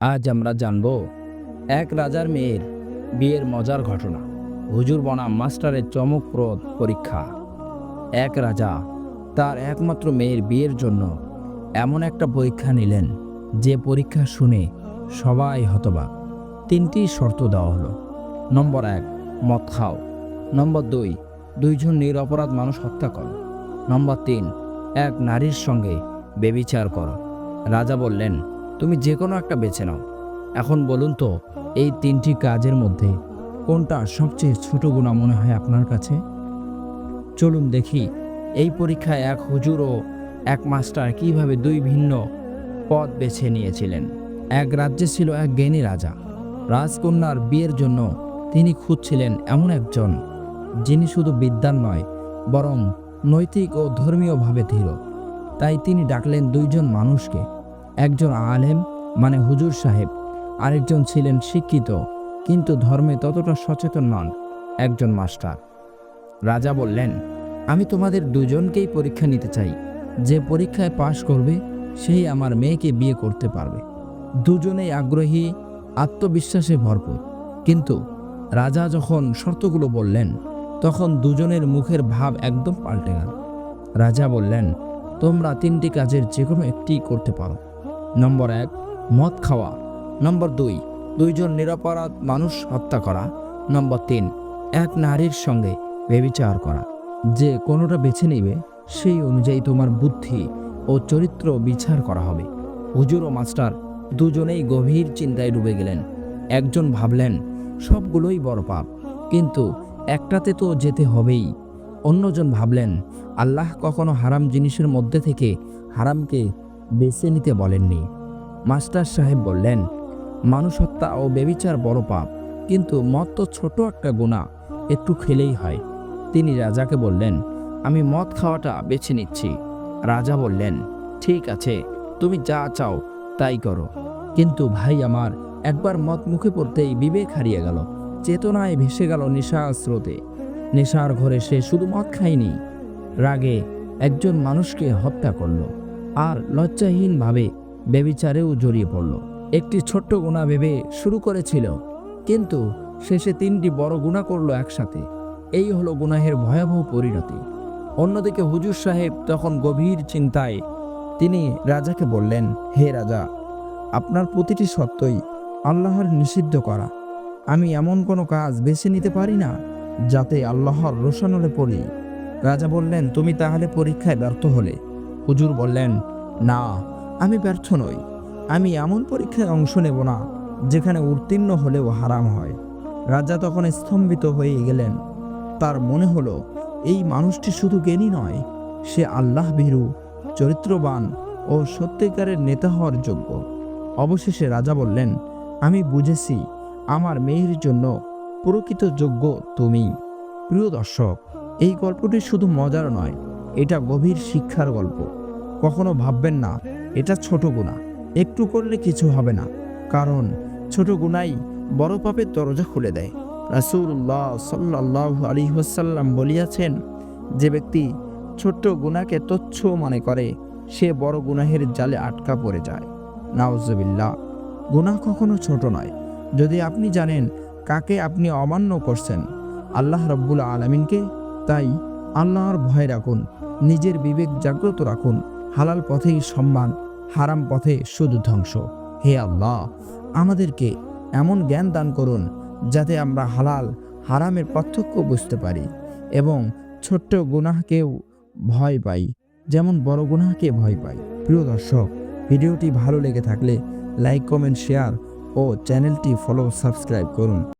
আজ আমরা জানব এক রাজার মেয়ের বিয়ের মজার ঘটনা। হুজুর বনাম মাস্টারের চমকপ্রদ পরীক্ষা। এক রাজা তার একমাত্র মেয়ের বিয়ের জন্য এমন একটা পরীক্ষা নিলেন, যে পরীক্ষা শুনে সবাই হতবাক। তিনটি শর্ত দেওয়া হলো। নম্বর এক, মদ খাও। নম্বর দুই, দুইজন নিরপরাধ মানুষ হত্যা করো। নম্বর তিন, এক নারীর সঙ্গে বেবিচার করো। রাজা বললেন তুমি যে কোনো একটা বেছে নাও। এখন বলুন তো, এই তিনটি কাজের মধ্যে কোনটা সবচেয়ে ছোট গুণা মনে হয় আপনার কাছে? চলুন দেখি, এই পরীক্ষায় এক হুজুর ও এক মাস্টার কীভাবে দুই ভিন্ন পদ বেছে নিয়েছিলেন। এক রাজ্যে ছিল এক জ্ঞানী রাজা। রাজকন্যার বিয়ের জন্য তিনি খুঁজছিলেন এমন একজন, যিনি শুধু বিদ্যান নয়, বরং নৈতিক ও ধর্মীয়ভাবে ধীর। তাই তিনি ডাকলেন দুইজন মানুষকে একজন আলেম মানে হুজুর সাহেব। আরেকজন ছিলেন শিক্ষিত, কিন্তু ধর্মে ততটা সচেতন নন, একজন মাস্টার। রাজা বললেন, আমি তোমাদের দুজনকেই পরীক্ষা নিতে চাই। যে পরীক্ষায় পাশ করবে, সেই আমার মেয়েকে বিয়ে করতে পারবে। দুজনেই আগ্রহী, আত্মবিশ্বাসে ভরপুর। কিন্তু রাজা যখন শর্তগুলো বললেন, তখন দুজনের মুখের ভাব একদম পাল্টে গেল। রাজা বললেন, তোমরা তিনটি কাজের যে কোনো একটি করতে পারো। নম্বর এক, মদ খাওয়া। নম্বর দুই, দুইজন নিরাপরাধ মানুষ হত্যা করা। নম্বর তিন, এক নারীর সঙ্গে বেবিচার করা। যে কোনোটা বেছে নেবে, সেই অনুযায়ী তোমার বুদ্ধি ও চরিত্র বিচার করা হবে। হুজুর ও মাস্টার দুজনেই গভীর চিন্তায় ডুবে গেলেন। একজন ভাবলেন, সবগুলোই বড় পাপ, কিন্তু একটাতে তো যেতে হবেই। অন্যজন ভাবলেন, আল্লাহ কখনো হারাম জিনিসের মধ্যে থেকে হারামকে বেছে নিতে বলেননি। মাস্টার সাহেব বললেন মানুষ হত্যা ও বেবিচার বড় পাপ, কিন্তু মদ তো ছোট একটা গুণা, একটু খেলেই হয়। তিনি রাজাকে বললেন, আমি মদ খাওয়াটা বেছে নিচ্ছি। রাজা বললেন, ঠিক আছে, তুমি যা চাও তাই করো। কিন্তু ভাই আমার একবার মদ মুখে পড়তেই বিবেক হারিয়ে গেল, চেতনায় ভেসে গেল নেশা স্রোতে। নেশার ঘরে সে শুধু মদ খায়নি, রাগে একজন মানুষকে হত্যা করল। আর লজ্জাহীনভাবে বেবিচারেও জড়িয়ে পড়ল। একটি ছোট্ট গুণা ভেবে শুরু করেছিল, কিন্তু শেষে তিনটি বড় গুণা করল একসাথে। এই হলো গুনাহের ভয়াবহ পরিণতি। অন্যদিকে হুজুর সাহেব তখন গভীর চিন্তায় তিনি রাজাকে বললেন, হে রাজা, আপনার প্রতিটি সত্যই আল্লাহর নিষিদ্ধ করা। আমি এমন কোনো কাজ বেছে নিতে পারি না যাতে আল্লাহর রোশানলে পড়ি। রাজা বললেন, তুমি তাহলে পরীক্ষায় ব্যর্থ হলে। হুজুর বললেন, না, আমি ব্যর্থ নই। আমি এমন পরীক্ষায় অংশ নেব না, যেখানে উত্তীর্ণ হলেও হারাম হয়। রাজা তখন স্তম্ভিত হয়ে গেলেন। তার মনে হলো, এই মানুষটি শুধু জ্ঞানী নয়, সে আল্লাহ ভীরু, চরিত্রবান ও সত্যিকারের নেতা হওয়ার যোগ্য। অবশেষে রাজা বললেন, আমি বুঝেছি, আমার মেয়ের জন্য প্রকৃত যোগ্য তুমি। প্রিয় দর্শক, এই গল্পটি শুধু মজার নয় এটা গভীর শিক্ষার গল্প। কখনো ভাববেন না, এটা ছোট গুণা। একটু করলে কিছু হবে না। কারণ ছোট গুণাই বড় পাপের দরজা খুলে দেয়। রাসূলুল্লাহ সাল্লাহ আলী ওয়াসাল্লাম বলিয়াছেন, যে ব্যক্তি ছোট্ট গুণাকে তচ্ছ মনে করে, সে বড় গুনাহের জালে আটকা পড়ে যায়। নাউজবিল্লা গুনাহ কখনো ছোট নয়। যদি আপনি জানেন কাকে আপনি অমান্য করছেন, আল্লাহ রব্বুল আলমিনকে, তাই আল্লাহর ভয় রাখুন। নিজের বিবেক জাগ্রত রাখুন। হালাল পথেই সম্মান, হারাম পথে শুধু ধ্বংস। হে আল্লাহ, আমাদেরকে এমন জ্ঞান দান করুন যাতে আমরা হালাল, হারামের পার্থক্য বুঝতে পারি এবং ছোট্ট গুনাহকেও ভয় পাই, যেমন বড় গুনাহকে ভয় পাই। প্রিয় দর্শক, ভিডিওটি ভালো লেগে থাকলে লাইক, কমেন্ট, শেয়ার ও চ্যানেলটি ফলো, সাবস্ক্রাইব করুন।